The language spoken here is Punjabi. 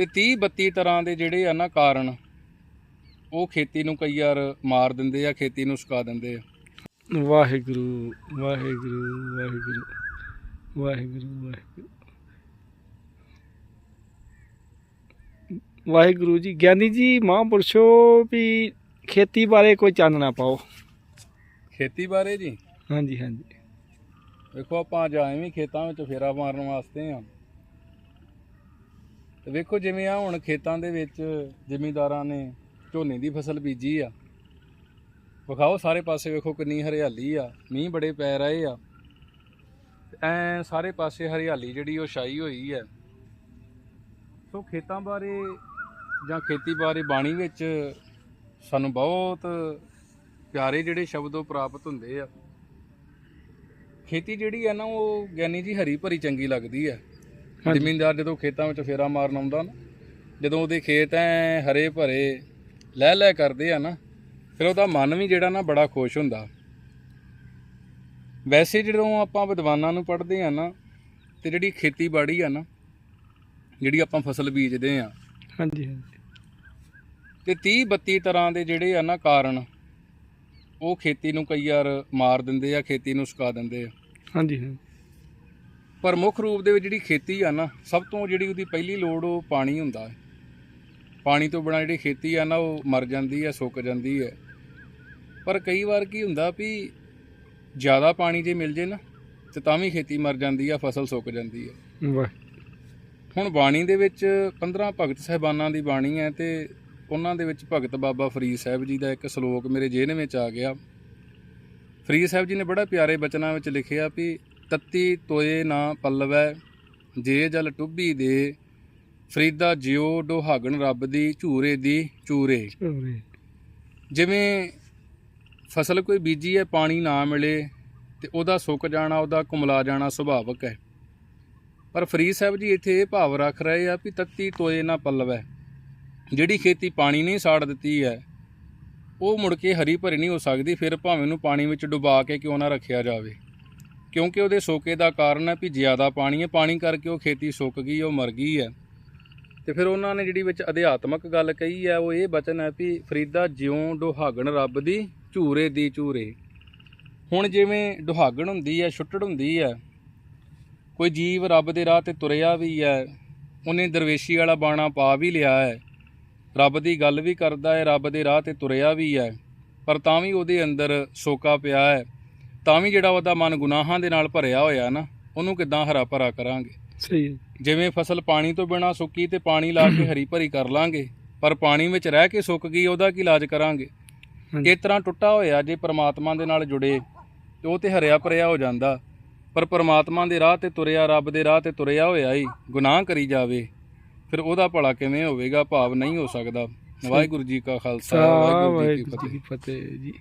ਤੇ 30 32 ਤਰ੍ਹਾਂ ਦੇ ਜਿਹੜੇ ਆ ਨਾ ਕਾਰਨ ਉਹ ਖੇਤੀ ਨੂੰ ਕਈ ਵਾਰ ਮਾਰ ਦਿੰਦੇ ਆ ਖੇਤੀ ਨੂੰ ਸੁਕਾ ਦਿੰਦੇ ਆ। ਵਾਹਿਗੁਰੂ ਵਾਹਿਗੁਰੂ ਵਾਹਿਗੁਰੂ ਵਾਹਿਗੁਰੂ ਵਾਹਿਗੁਰੂ। ਵਾਹਿਗੁਰੂ ਜੀ ਗਿਆਨੀ ਜੀ ਮਹਾਂਪੁਰਸ਼ੋ ਵੀ ਖੇਤੀ ਬਾਰੇ ਕੋਈ ਚਾਨਣਾ ਪਾਓ। ਖੇਤੀ ਬਾਰੇ ਜੀ? ਹਾਂਜੀ ਹਾਂਜੀ। ਵੇਖੋ ਆਪਾਂ ਅੱਜ ਆਏ ਵੀ ਖੇਤਾਂ ਵਿੱਚ ਫੇਰਾ ਮਾਰਨ ਵਾਸਤੇ ਆ। ਤੇ ਵੇਖੋ ਜਿਵੇਂ ਆ ਹੁਣ ਖੇਤਾਂ ਦੇ ਵਿੱਚ ਜ਼ਿਮੀਂਦਾਰਾਂ ਨੇ ਝੋਨੇ ਦੀ ਫਸਲ ਬੀਜੀ ਆ। ਵਿਖਾਓ ਸਾਰੇ ਪਾਸੇ ਵੇਖੋ ਕਿੰਨੀ ਹਰਿਆਲੀ ਆ, ਮੀਂਹ ਬੜੇ ਪੈ ਰਹੇ ਆ। ਐ ਸਾਰੇ ਪਾਸੇ ਹਰਿਆਲੀ ਜਿਹੜੀ ਉਹ ਛਾਈ ਹੋਈ ਹੈ ਸੋ ਖੇਤਾਂ ਬਾਰੇ ਜਾਂ ਖੇਤੀ ਬਾਰੇ ਬਾਣੀ ਵਿੱਚ ਸਾਨੂੰ ਬਹੁਤ ਪਿਆਰੇ ਜਿਹੜੇ ਸ਼ਬਦ ਉਹ ਪ੍ਰਾਪਤ ਹੁੰਦੇ ਆ। ਖੇਤੀ ਜਿਹੜੀ ਹੈ ਨਾ ਉਹ ਗਿਆਨੀ ਜੀ ਹਰੀ ਭਰੀ ਚੰਗੀ ਲੱਗਦੀ ਹੈ ਜ਼ਮੀਨਦਾਰ ਜਦੋਂ ਖੇਤਾਂ ਵਿੱਚ ਫੇਰਾ ਮਾਰਨ ਆਉਂਦਾ ਨਾ ਜਦੋਂ ਉਹਦੇ ਖੇਤ ਐ ਹਰੇ ਭਰੇ ਲੈ ਲੈ ਕਰਦੇ ਆ ਨਾ ਫਿਰ ਉਹਦਾ ਮਨ ਵੀ ਜਿਹੜਾ ਨਾ ਬੜਾ ਖੁਸ਼ ਹੁੰਦਾ। ਵੈਸੇ ਜਦੋਂ ਆਪਾਂ ਵਿਦਵਾਨਾਂ ਨੂੰ ਪੜ੍ਹਦੇ ਆ ਨਾ ਤੇ ਜਿਹੜੀ ਖੇਤੀਬਾੜੀ ਆ ਨਾ ਜਿਹੜੀ ਆਪਾਂ ਫਸਲ ਬੀਜਦੇ ਆ ਹਾਂਜੀ ਹਾਂਜੀ। ਤੇ 30 32 ਤਰ੍ਹਾਂ ਦੇ ਜਿਹੜੇ ਆ ਨਾ ਕਾਰਨ ਉਹ ਖੇਤੀ ਨੂੰ ਕਈ ਵਾਰ ਮਾਰ ਦਿੰਦੇ ਆ ਖੇਤੀ ਨੂੰ ਸੁਕਾ ਦਿੰਦੇ ਆ। ਹਾਂਜੀ ਹਾਂਜੀ। ਪਰ ਮੁੱਖ ਰੂਪ ਦੇ ਵਿੱਚ ਜਿਹੜੀ ਖੇਤੀ ਆ ਨਾ ਸਭ ਤੋਂ ਜਿਹੜੀ ਉਹਦੀ ਪਹਿਲੀ ਲੋੜ ਉਹ ਪਾਣੀ ਹੁੰਦਾ ਹੈ। ਪਾਣੀ ਤੋਂ ਬਿਨਾਂ ਜਿਹੜੀ ਖੇਤੀ ਆ ਨਾ ਉਹ ਮਰ ਜਾਂਦੀ ਹੈ ਸੁੱਕ ਜਾਂਦੀ ਹੈ। ਪਰ ਕਈ ਵਾਰ ਕੀ ਹੁੰਦਾ ਵੀ ਜ਼ਿਆਦਾ ਪਾਣੀ ਜੇ ਮਿਲ ਜੇ ਨਾ ਤੇ ਤਾਂ ਵੀ ਖੇਤੀ ਮਰ ਜਾਂਦੀ ਆ ਫਸਲ ਸੁੱਕ ਜਾਂਦੀ ਹੈ। ਵਾਹ। ਹੁਣ ਬਾਣੀ ਦੇ ਵਿੱਚ 15 ਭਗਤ ਸਹਿਬਾਨਾਂ ਦੀ ਬਾਣੀ ਹੈ ਤੇ ਉਹਨਾਂ ਦੇ ਵਿੱਚ ਭਗਤ ਬਾਬਾ ਫਰੀਦ ਸਾਹਿਬ ਜੀ ਦਾ ਇੱਕ ਸ਼ਲੋਕ ਮੇਰੇ ਜਿਹਨ ਵਿੱਚ ਆ ਗਿਆ। ਫਰੀਦ ਸਾਹਿਬ ਜੀ ਨੇ ਬੜਾ ਪਿਆਰੇ ਬਚਨਾਂ ਵਿੱਚ ਲਿਖਿਆ ਵੀ ਤੱਤੀ ਤੋਏ ਨਾ ਪੱਲਵੈ ਜੇ ਜਲ ਟੁੱਬੀ ਦੇ ਫਰੀਦਾ ਜਿਉ ਡੋਹਾਗਣ ਰੱਬ ਦੀ ਝੂਰੇ ਦੀ ਚੂਰੇ। ਜਿਵੇਂ ਫਸਲ ਕੋਈ ਬੀਜੀ ਹੈ ਪਾਣੀ ਨਾ ਮਿਲੇ ਤੇ ਉਹਦਾ ਸੁੱਕ ਜਾਣਾ ਉਹਦਾ ਕੁਮਲਾ ਜਾਣਾ ਸੁਭਾਵਕ ਹੈ ਪਰ ਫਰੀਦ ਸਾਹਿਬ ਜੀ ਇੱਥੇ ਇਹ ਭਾਵ ਰੱਖ ਰਹੇ ਆ ਵੀ ਤੱਤੀ ਤੋਏ ਨਾ ਪੱਲਵੈ। ਜਿਹੜੀ ਖੇਤੀ ਪਾਣੀ ਨਹੀਂ ਸਾੜ ਦਿੱਤੀ ਹੈ ਉਹ ਮੁੜ ਕੇ ਹਰੀ ਭਰੀ ਨਹੀਂ ਹੋ ਸਕਦੀ ਫਿਰ ਭਾਵੇਂ ਨੂੰ ਪਾਣੀ ਵਿੱਚ ਡੁਬਾ ਕੇ ਕਿਉਂ ਨਾ ਰੱਖਿਆ ਜਾਵੇ। ਕਿਉਂਕਿ ਉਹਦੇ ਸੋਕੇ ਦਾ ਕਾਰਨ ਹੈ ਵੀ ਜ਼ਿਆਦਾ ਪਾਣੀ ਹੈ, ਪਾਣੀ ਕਰਕੇ ਉਹ ਖੇਤੀ ਸੁੱਕ ਗਈ, ਉਹ ਮਰ ਗਈ ਹੈ। ਤੇ ਫਿਰ ਉਹਨਾਂ ਨੇ ਜਿਹੜੀ ਵਿੱਚ ਅਧਿਆਤਮਕ ਗੱਲ ਕਹੀ ਹੈ, ਉਹ ਇਹ ਬਚਨ ਹੈ ਵੀ ਫਰੀਦਾ ਜਿਉਂ ਡੁਹਾਗਣ ਰੱਬ ਦੀ, ਝੂਰੇ ਦੀ ਝੂਰੇ। ਹੁਣ ਜਿਵੇਂ ਡੁਹਾਗਣ ਹੁੰਦੀ ਹੈ, ਛੁੱਟੜ ਹੁੰਦੀ ਹੈ, ਕੋਈ ਜੀਵ ਰੱਬ ਦੇ ਰਾਹ ਤੇ ਤੁਰਿਆ ਵੀ ਹੈ, ਉਹਨੇ ਦਰਵੇਸ਼ੀ ਵਾਲਾ ਬਾਣਾ ਪਾ ਵੀ ਲਿਆ ਹੈ, ਰੱਬ ਦੀ ਗੱਲ ਵੀ ਕਰਦਾ ਹੈ, ਰੱਬ ਦੇ ਰਾਹ ਤੇ ਤੁਰਿਆ ਵੀ ਹੈ, ਪਰ ਤਾਂ ਵੀ ਉਹਦੇ ਅੰਦਰ ਸੋਕਾ ਪਿਆ ਹੈ। ਤਾਂ ਵੀ ਜਿਹੜਾ ਉਹਦਾ ਮਨ ਗੁਨਾਹਾਂ ਦੇ ਨਾਲ ਭਰਿਆ ਹੋਇਆ ਨਾ ਉਹਨੂੰ ਕਿੱਦਾਂ ਹਰਾ ਭਰਾ ਕਰਾਂਗੇ? ਸਹੀ ਜਿਵੇਂ ਫਸਲ ਪਾਣੀ ਤੋਂ ਬਿਨਾ ਸੁੱਕੀ ਤੇ ਪਾਣੀ ਲਾ ਕੇ ਹਰੀ ਭਰੀ ਕਰ ਲਾਂਗੇ ਪਰ ਪਾਣੀ ਵਿੱਚ ਰਹਿ ਕੇ ਸੁੱਕ ਗਈ ਉਹਦਾ ਕੀ ਇਲਾਜ ਕਰਾਂਗੇ? ਇਸ ਤਰ੍ਹਾਂ ਟੁੱਟਾ ਹੋਇਆ ਜੇ ਪ੍ਰਮਾਤਮਾ ਦੇ ਨਾਲ ਜੁੜੇ ਤੇ ਉਹ ਤੇ ਹਰਿਆ ਭਰਿਆ ਹੋ ਜਾਂਦਾ ਪਰ ਪ੍ਰਮਾਤਮਾ ਦੇ ਰਾਹ ਤੇ ਤੁਰਿਆ ਰੱਬ ਦੇ ਰਾਹ ਤੇ ਤੁਰਿਆ ਹੋਇਆ ਹੀ ਗੁਨਾਹ ਕਰੀ ਜਾਵੇ ਫਿਰ ਉਹਦਾ ਭਲਾ ਕਿਵੇਂ ਹੋਵੇਗਾ? ਭਾਵ ਨਹੀਂ ਹੋ ਸਕਦਾ। ਵਾਹਿਗੁਰੂ ਜੀ ਕਾ ਖਾਲਸਾ ਵਾਹਿਗੁਰੂ ਜੀ ਕੀ ਫਤਿਹ ਜੀ।